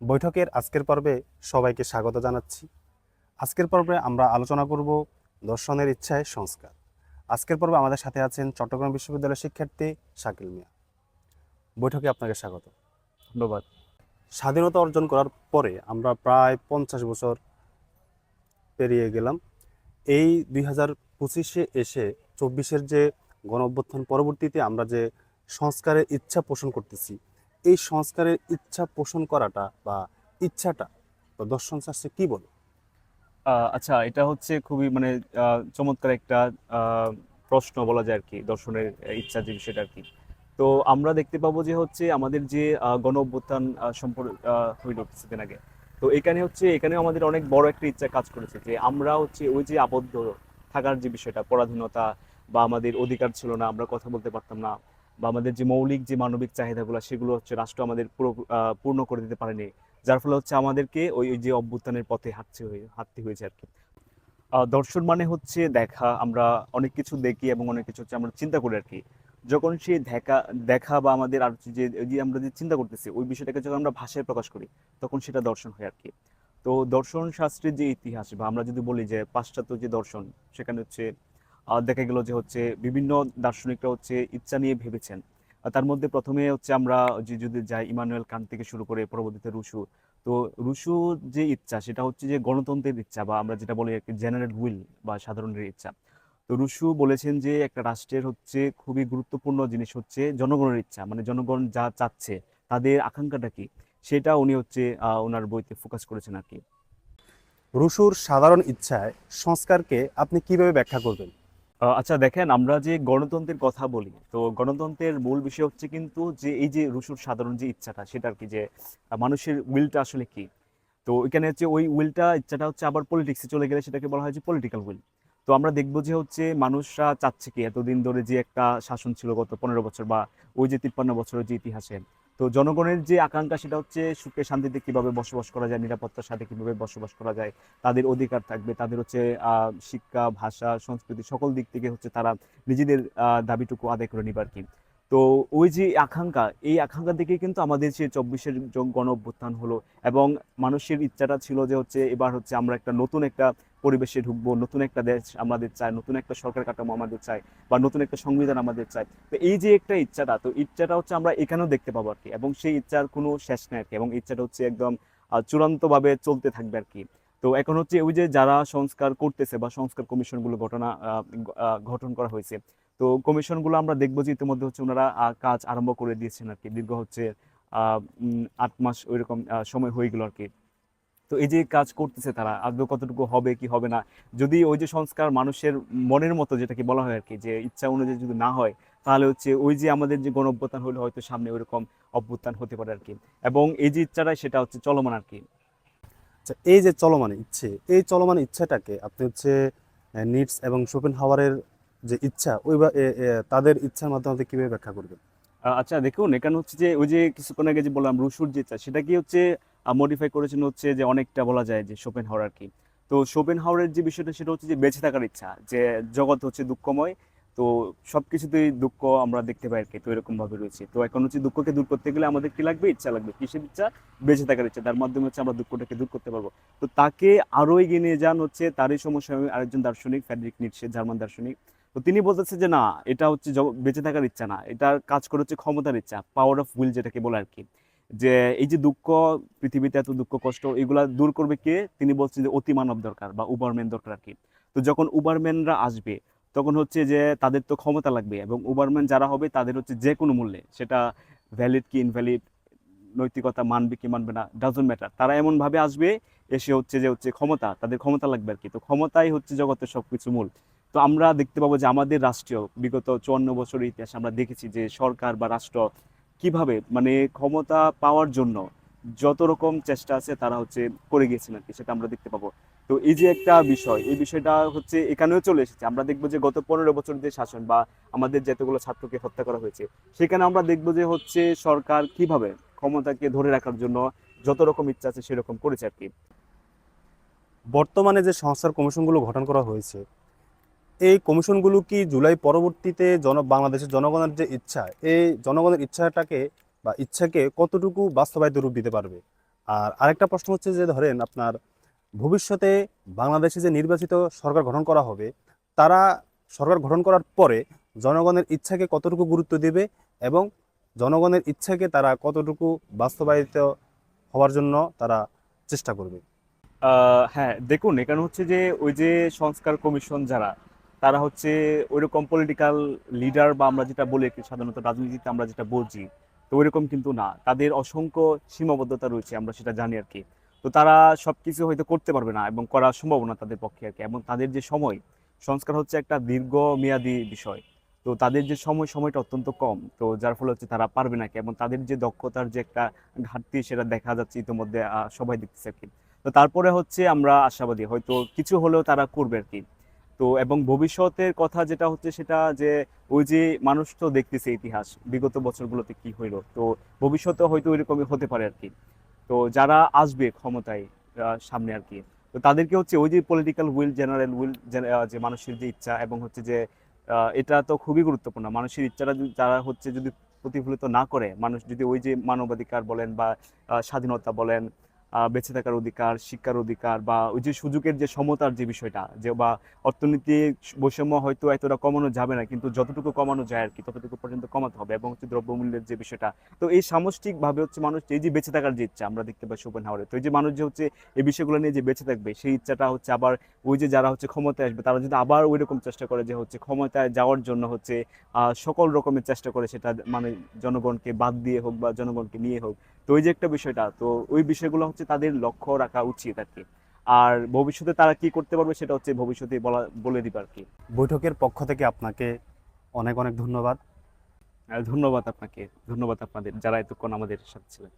বৈঠকের আজকের পর্বে সবাইকে স্বাগত জানাচ্ছি। আজকের পর্বে আমরা আলোচনা করব দর্শনের ইচ্ছায় সংস্কার। আজকের পর্বে আমাদের সাথে আছেন চট্টগ্রাম বিশ্ববিদ্যালয়ের শিক্ষার্থী শাকিল মিয়া। বৈঠকে আপনাকে স্বাগত। ধন্যবাদ। স্বাধীনতা অর্জন করার পরে আমরা প্রায় পঞ্চাশ বছর পেরিয়ে গেলাম। এই দুই হাজার পঁচিশে এসে চব্বিশের যে গণ অভ্যুত্থান পরবর্তীতে আমরা যে সংস্কারের ইচ্ছা পোষণ করতেছি এই সংস্কারের ইচ্ছা পোষণ করাটা বা ইচ্ছাটা দর্শন শাস্ত্রে কি বলে? আচ্ছা এটা হচ্ছে খুবই মানে চমৎকার একটা প্রশ্ন বলা যায় আর কি দর্শনের ইচ্ছা যে বিষয়টা আর কি তো আমরা দেখতে পাবো যে হচ্ছে আমাদের যে গণ অভ্যুত্থান সম্পর্ক হইল কিছুদিন আগে। তো এখানে হচ্ছে এখানে আমাদের অনেক বড় একটা ইচ্ছা কাজ করেছে যে আমরা হচ্ছে ওই যে আবদ্ধ থাকার যে বিষয়টা, পরাধীনতা বা আমাদের অধিকার ছিল না, আমরা কথা বলতে পারতাম না বা আমাদের যে মৌলিক যে মানবিক চাহিদাগুলো, সেগুলো হচ্ছে রাষ্ট্র আমাদের পুরো পূর্ণ করে দিতে পারেনি। যার ফলে হচ্ছে আমাদেরকে ওই যে অভ্যুত্থানের পথে হাঁটতে হয়ে, হাঁটতে হয়েছে আর কি। দর্শন মানে হচ্ছে দেখা। আমরা অনেক কিছু দেখি এবং অনেক কিছু হচ্ছে আমরা চিন্তা করি আর কি। যখন সেই দেখা দেখা বা আমাদের আর যে যে আমরা যে চিন্তা করতেছি, ওই বিষয়টাকে যখন আমরা ভাষায় প্রকাশ করি, তখন সেটা দর্শন হয় আর কি। তো দর্শন শাস্ত্রের যে ইতিহাস বা আমরা যদি বলি যে পাশ্চাত্য যে দর্শন, সেখানে হচ্ছে দেখা গেল যে হচ্ছে বিভিন্ন দার্শনিকরা হচ্ছে ইচ্ছা নিয়ে ভেবেছেন। তার মধ্যে প্রথমে হচ্ছে আমরা যে যদি যাই ইমানুয়েল কান্ট থেকে শুরু করে পরবর্তীতে রুশু, তো রুশু যে ইচ্ছা সেটা হচ্ছে যে গণতন্ত্রের ইচ্ছা বা আমরা যেটা বলি জেনারেল উইল বা সাধারণের ইচ্ছা। তো রুশু বলেছেন যে একটা রাষ্ট্রের হচ্ছে খুবই গুরুত্বপূর্ণ জিনিস হচ্ছে জনগণের ইচ্ছা মানে জনগণ যা চাচ্ছে তাদের আকাঙ্ক্ষাটা কি সেটা উনি হচ্ছে ওনার বইতে ফোকাস করেছেন আর কি। রুশুর সাধারণ ইচ্ছায় সংস্কারকে আপনি কীভাবে ব্যাখ্যা করবেন? আচ্ছা দেখেন, আমরা যে গণতন্ত্রের কথা বলি, তো গণতন্ত্রের মূল বিষয় হচ্ছে কিন্তু যে এই যে রুশুর সাধারণ যে ইচ্ছাটা, সেটা আর কি যে মানুষের উইলটা আসলে কি? তো এখানে হচ্ছে ওই উইলটা, ইচ্ছাটা হচ্ছে আবার পলিটিক্সে চলে গেলে সেটাকে বলা হয় যে পলিটিক্যাল উইল তো আমরা দেখব যে হচ্ছে মানুষরা চাচ্ছে কি? এতদিন ধরে যে একটা শাসন ছিল গত পনেরো বছর বা ওই যে তিপ্পান্ন বছরের যে ইতিহাসে তো জনগণের যে আকাঙ্ক্ষা সেটা হচ্ছে সুখে শান্তিতে কীভাবে বসবাস করা যায়, নিরাপত্তার সাথে কীভাবে বসবাস করা যায়, তাদের অধিকার থাকবে, তাদের হচ্ছে শিক্ষা, ভাষা, সংস্কৃতি সকল দিক থেকে হচ্ছে তারা নিজেদের দাবিটুকু আদায় করে নিবার কি তো ওই যে আকাঙ্ক্ষা, এই আকাঙ্ক্ষা থেকে কিন্তু আমাদের যে চব্বিশের গণ অভ্যুত্থান হলো এবং মানুষের ইচ্ছাটা ছিল যে হচ্ছে এবার হচ্ছে আমরা একটা নতুন একটা পরিবেশে ঢুকবো, নতুন একটা দেশ আমাদের চাই নতুন একটা সরকার কাঠামো আমাদের চাই বা নতুন একটা সংবিধান আমাদের চাই তো এই যে একটা ইচ্ছাটা, তো ইচ্ছাটা হচ্ছে আমরা এখানেও দেখতে পাবো আর কি এবং সেই ইচ্ছার কোনো শেষ নেই আর কি এবং ইচ্ছাটা হচ্ছে একদম চূড়ান্তভাবে চলতে থাকবে আর কি। তো এখন হচ্ছে ওই যে যারা সংস্কার করতেছে বা সংস্কার কমিশনগুলো ঘটনা গঠন করা হয়েছে, তো কমিশনগুলো আমরা দেখব যে ইতিমধ্যে হচ্ছে ওনারা কাজ আরম্ভ করে দিয়েছেন আর কি দীর্ঘ হচ্ছে আট মাস ওইরকম সময় হয়ে গেল আর কি তো এই যে কাজ করতেছে তারা আদৌ কতটুকু হবে, কি হবে না, যদি ওই যে সংস্কার মানুষের মনের মতো যেটাকে বলা হয় আর কি যে ইচ্ছা অনুযায়ী যদি না হয়, তাহলে হচ্ছে ওই যে আমাদের যে গণ অভ্যুত্থান হলে, হয়তো সামনে ওইরকম অভ্যুত্থান হতে পারে আর কি এবং এই যে ইচ্ছাটা সেটা হচ্ছে চলমান আর কি আচ্ছা এই যে চলমান ইচ্ছে, এই চলমান ইচ্ছাটাকে আপনি হচ্ছে নিটস এবং শোপেন হাওয়ারের যে ইচ্ছা, ওই তাদের ইচ্ছার মাধ্যমে কীভাবে ব্যাখ্যা করবেন? আচ্ছা দেখুন, এখানে হচ্ছে যে, ওই যে কিছুক্ষণ আগে যে বললাম রুশুর যে ইচ্ছা, সেটা কি হচ্ছে মডিফাই করেছেন হচ্ছে যে অনেকটা বলা যায় যে শোপেন হাওয়ার আর কি। তো শোপেন হাওয়ারের যে বিষয়টা, সেটা হচ্ছে যে বেঁচে থাকার ইচ্ছা, যে জগৎ হচ্ছে দুঃখময় তো সবকিছুতেই দুঃখ আমরা দেখতে পাই আর কি, তো এরকম ভাবে রয়েছে। তো এখন হচ্ছে দুঃখকে দূর করতে গেলে আমাদের কি লাগবে? ইচ্ছা লাগবে। কিসের ইচ্ছা? বেঁচে থাকার ইচ্ছা। তার মাধ্যমে হচ্ছে আমরা দুঃখটাকে দূর করতে পারব। তো তাকে আরও এগিয়ে নিয়ে যান হচ্ছে তারই সমস্যা আরেকজন দার্শনিক, ফ্যাডরিক নিটসে, জার্মান দার্শনিক। তো তিনি বলতেছে যে, না, এটা হচ্ছে বেঁচে থাকার ইচ্ছা না। এটার কাজ করে হচ্ছে ক্ষমতার ইচ্ছা পাওয়ার অফ উইল যেটাকে বলে আর কি। যে এই যে দুঃখ, পৃথিবীতে এত দুঃখ, কষ্ট, এগুলা দূর করবে কে? তিনি বলছেন যে অতি মানব দরকার বা উবারম্যান দরকার আর কি। তো যখন উবারম্যানরা আসবে তখন হচ্ছে যে তাদের তো ক্ষমতা লাগবে এবং উবারম্যান যারা হবে তাদের হচ্ছে যে কোনো মূল্যে, সেটা ভ্যালিড কি ইনভ্যালিড নৈতিকতা মানবে কি মানবে না ডাজন্ট ম্যাটার তারা এমন ভাবে আসবে, এসে হচ্ছে যে হচ্ছে ক্ষমতা, তাদের ক্ষমতা লাগবে আর কি তো ক্ষমতাই হচ্ছে জগতের সবকিছু মূল। তো আমরা দেখতে পাবো যে আমাদের রাষ্ট্রীয়, বিগত চুয়ান্ন বছরের ইতিহাসে আমরা দেখেছি যে সরকার বা রাষ্ট্র কীভাবে মানে ক্ষমতা পাওয়ার জন্য যত রকম চেষ্টা আছে তারা হচ্ছে করে গিয়েছেন আর কি সেটা আমরা দেখতে পাবো। তো এই যে একটা বিষয়, এই বিষয়টা হচ্ছে এখানেও চলে এসেছে। আমরা দেখব যে গত পনেরো বছর যে শাসন বা আমাদের যতগুলো ছাত্রকে হত্যা করা হয়েছে, সেখানে আমরা দেখব যে হচ্ছে সরকার কীভাবে ক্ষমতাকে ধরে রাখার জন্য যত রকম ইচ্ছা আছে সেরকম করেছে আর কি। বর্তমানে যে সংস্কার কমিশনগুলো গঠন করা হয়েছে, এই কমিশনগুলো কি জুলাই পরবর্তীতে জন, বাংলাদেশের জনগণের যে ইচ্ছা, এই জনগণের ইচ্ছাটাকে বা ইচ্ছাকে কতটুকু বাস্তবায়িত রূপ দিতে পারবে? আর আরেকটা প্রশ্ন হচ্ছে যে ধরেন আপনার ভবিষ্যতে বাংলাদেশে যে নির্বাচিত সরকার গঠন করা হবে, তারা সরকার গঠন করার পরে জনগণের ইচ্ছাকে কতটুকু গুরুত্ব দেবে এবং জনগণের ইচ্ছাকে তারা কতটুকু বাস্তবায়িত হওয়ার জন্য তারা চেষ্টা করবে? হ্যাঁ দেখুন, এখানে হচ্ছে যে ওই যে সংস্কার কমিশন যারা, তারা হচ্ছে ওইরকম পলিটিক্যাল লিডার বা আমরা যেটা বলি সাধারণত রাজনীতিতে আমরা যেটা বলছি তো ওইরকম কিন্তু না। তাদের অসংখ্য সীমাবদ্ধতা রয়েছে, আমরা সেটা জানি আর কি। তো তারা সবকিছু হয়তো করতে পারবে না এবং করা সম্ভব না তাদের পক্ষে আর কি। এবং তাদের যে সময়, সংস্কার হচ্ছে একটা দীর্ঘ মেয়াদী বিষয়। তো তাদের যে সময়, সময়টা অত্যন্ত কম। তো যার ফলে হচ্ছে তারা পারবে না এবং তাদের যে দক্ষতার যে একটা ঘাটতি, সেটা দেখা যাচ্ছে ইতিমধ্যে সবাই দেখতেছে আর কি। তো তারপরে হচ্ছে আমরা আশাবাদী, হয়তো কিছু হলেও তারা করবে আর কি। তো এবং ভবিষ্যতের কথা যেটা হচ্ছে সেটা যে, ওই যে মানুষ তো দেখতেছে ইতিহাস, বিগত বছরগুলোতে কি হইল। তো ভবিষ্যতে হয়তো ওইরকমই হতে পারে আর কি। তো যারা আসবে ক্ষমতায় সামনে আর কি, তো তাদেরকে হচ্ছে ওই যে পলিটিক্যাল উইল জেনারেল উইল যে মানুষের যে ইচ্ছা এবং হচ্ছে যে এটা তো খুবই গুরুত্বপূর্ণ। মানুষের ইচ্ছাটা যারা হচ্ছে যদি প্রতিফলিত না করে, মানুষ যদি ওই যে মানবাধিকার বলেন বা স্বাধীনতা বলেন বেঁচে থাকার অধিকার, শিক্ষার অধিকার বা ওই যে সুযোগের যে সমতার যে বিষয়টা, যে বা অর্থনৈতিক বৈষম্য হয়তো এতটা কমানো যাবে না, কিন্তু যতটুকু কমানো যায় আর কি, ততটুকু পর্যন্ত কমাতে হবে এবং হচ্ছে দ্রব্যমূল্যের যে বিষয়টা। তো এই সামষ্টিকভাবে হচ্ছে মানুষ এই যে বেঁচে থাকার যে ইচ্ছা আমরা দেখতে পাই শোপেন হাওয়ারে তো এই যে মানুষ যে হচ্ছে এই বিষয়গুলো নিয়ে যে বেঁচে থাকবে, সেই ইচ্ছাটা হচ্ছে আবার ওই যে যারা হচ্ছে ক্ষমতায় আসবে, তারা যদি আবার ওই রকম চেষ্টা করে যে হচ্ছে ক্ষমতায় যাওয়ার জন্য হচ্ছে সকল রকমের চেষ্টা করে সেটা মানে জনগণকে বাদ দিয়ে হোক বা জনগণকে নিয়ে হোক তো ওই যে একটা বিষয়টা তো ওই বিষয়গুলো হচ্ছে তাদের লক্ষ্য রাখা উচিত আর কি। আর ভবিষ্যতে তারা কি করতে পারবে সেটা হচ্ছে ভবিষ্যতে বলা বলে দিবে আর কি। বৈঠকের পক্ষ থেকে আপনাকে অনেক অনেক ধন্যবাদ। ধন্যবাদ আপনাকে ধন্যবাদ আপনাদের যারা এতক্ষণ আমাদের সাথে ছিলেন।